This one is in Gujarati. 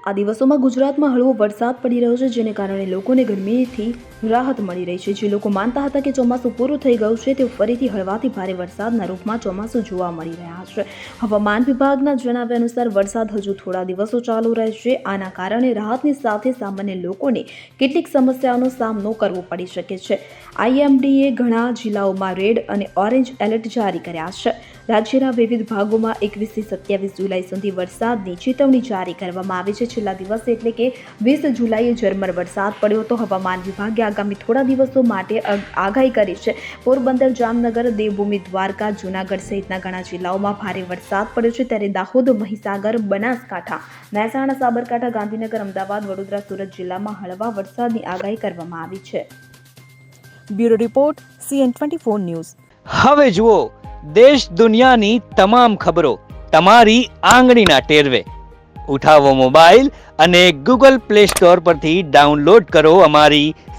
આ દિવસોમાં ગુજરાતમાં હળવો વરસાદ પડી રહ્યો છે જેને કારણે લોકોને ગરમીથી રાહત મળી રહી છે. જે લોકો માનતા હતા કે ચોમાસું પૂરું થઈ ગયું છે તે ફરીથી હળવાથી ભારે વરસાદના રૂપમાં ચોમાસું જોવા મળી રહ્યા છે. હવામાન વિભાગના જણાવ્યા અનુસાર વરસાદ હજુ થોડા દિવસો ચાલુ રહેશે. આના કારણે રાહતની સાથે સામાન્ય લોકોને કેટલીક સમસ્યાઓનો સામનો કરવો પડી શકે છે. આઈએમડીએ ઘણા જિલ્લાઓમાં રેડ અને ઓરેન્જ એલર્ટ જારી કર્યા છે. રાજ્યના વિવિધ ભાગોમાં એકવીસથી સત્યાવીસ જુલાઈ સુધી વરસાદની ચેતવણી જારી કરવામાં આવી છે. છેલ્લા દિવસે એટલે કે વીસ જુલાઈએ ઝરમર વરસાદ પડ્યો હતો. હવામાન વિભાગે આગામી થોડા દિવસો માટે આગાહી કરી છે પોરબંદર, જામનગર, દેવભૂમિ, દ્વારકા, જૂનાગઢ સહિતના ઘણા જિલ્લાઓમાં ભારે વરસાદ પડ્યો છે. ત્યારે દાહોદ, મહીસાગર, બનાસકાંઠા, મહેસાણા, સાબરકાંઠા, ગાંધીનગર, અમદાવાદ, વડોદરા, સુરત જિલ્લામાં હળવા વરસાદની આગાહી કરવામાં આવી છે. Bureau report, C N twenty four news. હવે જુઓ, દેશ દુનિયાની તમામ ખબરો તમારી આંગળીના ટેરવે. ઉઠાવો મોબાઈલ અને ગૂગલ પ્લે સ્ટોર પરથી ડાઉનલોડ કરો અમારી